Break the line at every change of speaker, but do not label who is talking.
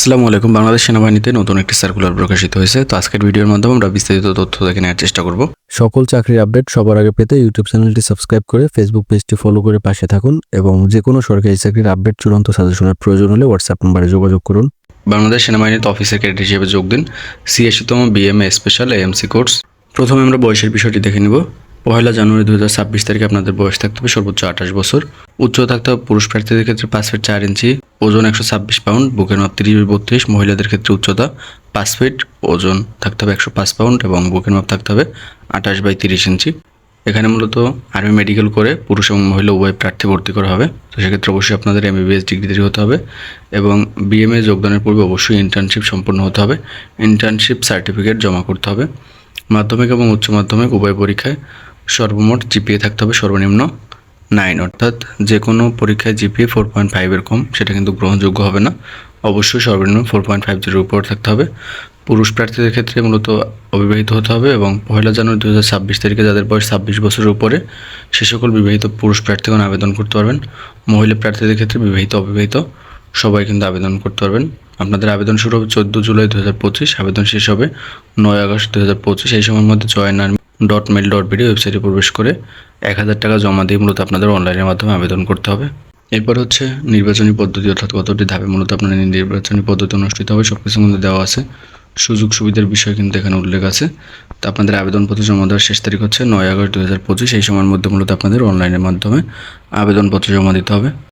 আসসালামু আলাইকুম। বাংলাদেশ সেনাবাহিনীতে নতুন একটি সার্কুলার প্রকাশিত হয়েছে। তো আজকের ভিডিওর মাধ্যমে আমরা বিস্তারিত তথ্য দেখে নেওয়ার চেষ্টা করব।
সকল চাকরির আপডেট সবার আগে পেতে ইউটিউব চ্যানেলটি সাবস্ক্রাইব করে ফেসবুক পেজটি ফলো করে পাশে থাকুন এবং যে কোনো সরকারি চাকরির আপডেট চূড়ান্ত সাজেশনের প্রয়োজন হলে হোয়াটসঅ্যাপ নম্বরে যোগাযোগ করুন।
বাংলাদেশ সেনাবাহিনীতে অফিসার ক্যাডেট হিসেবে যোগ দিন। সিএসিতম বিএমএ স্পেশাল এএমসি কোর্স প্রথমে আমরা বয়সের বিষয়টি দেখে নিব। পয়লা জানুয়ারি দু হাজার ছাব্বিশ তারিখে আপনাদের বয়স থাকতে হবে সর্বোচ্চ আঠাশ বছর। উচ্চ থাকতে হবে পুরুষ প্রার্থীদের ক্ষেত্রে পাঁচ ফিট চার ইঞ্চি। ওজন একশো ছাব্বিশ পাউন্ড, বুকের মাপ তিরিশ বত্রিশ, মহিলাদের ক্ষেত্রে উচ্চতা পাঁচ ফিট, ওজন থাকতে হবে একশো পাঁচ পাউন্ড এবং বুকের মাপ থাকতে হবে আঠাশ বাই তিরিশ ইঞ্চি। এখানে মূলত আর্মি মেডিকেল করে পুরুষ এবং মহিলা উভয় প্রার্থী ভর্তি করা হবে। তো সেক্ষেত্রে অবশ্যই আপনাদের এমবিবিএস ডিগ্রিধারী হতে হবে এবং বিএমএ যোগদানের পূর্বে অবশ্যই ইন্টার্নশিপ সম্পন্ন হতে হবে। ইন্টার্নশিপ সার্টিফিকেট জমা করতে হবে। মাধ্যমিক এবং উচ্চ মাধ্যমিক উভয় পরীক্ষায় সর্বমোট জিপিএ থাকতে হবে সর্বনিম্ন নাইন, অর্থাৎ যে কোনো পরীক্ষায় জিপিএ ফোর পয়েন্ট ফাইভের কম, সেটা কিন্তু গ্রহণযোগ্য হবে না। অবশ্যই সর্বনিম্ন ফোর পয়েন্ট ফাইভ জিরোর উপর থাকতে হবে। পুরুষ প্রার্থীদের ক্ষেত্রে মূলত অবিবাহিত হতে হবে এবং পয়লা জানুয়ারি দু হাজার ছাব্বিশ তারিখে যাদের বয়স ছাব্বিশ বছরের উপরে, সে সকল বিবাহিত পুরুষ প্রার্থীগণ আবেদন করতে পারবেন। মহিলা প্রার্থীদের ক্ষেত্রে বিবাহিত, অবিবাহিত, সবাই কিন্তু আবেদন করতে পারবেন। আপনাদের আবেদন শুরু হবে চোদ্দ জুলাই দু হাজার পঁচিশ, আবেদন শেষ হবে নয় আগস্ট দু হাজার পঁচিশ, এই সময়ের মধ্যে join army dot mil dot BD ওয়েবসাইটে প্রবেশ করে এক হাজার টাকা জমা দিয়ে মূলত আপনাদের অনলাইনের মাধ্যমে আবেদন করতে হবে। এরপর হচ্ছে নির্বাচনী পদ্ধতি অর্থাৎ কতটি ধাপে মূলত আপনার নির্বাচনী পদ্ধতি অনুষ্ঠিত হবে সব কিছুর মধ্যে দেওয়া আছে। সুযোগ সুবিধার বিষয় কিন্তু এখানে উল্লেখ আছে। তো আপনাদের আবেদনপত্র জমা দেওয়ার শেষ তারিখ হচ্ছে নয় আগস্ট দু হাজার পঁচিশ। এই সময়ের মধ্যে মূলত আপনাদের অনলাইনের মাধ্যমে আবেদনপত্র জমা দিতে হবে।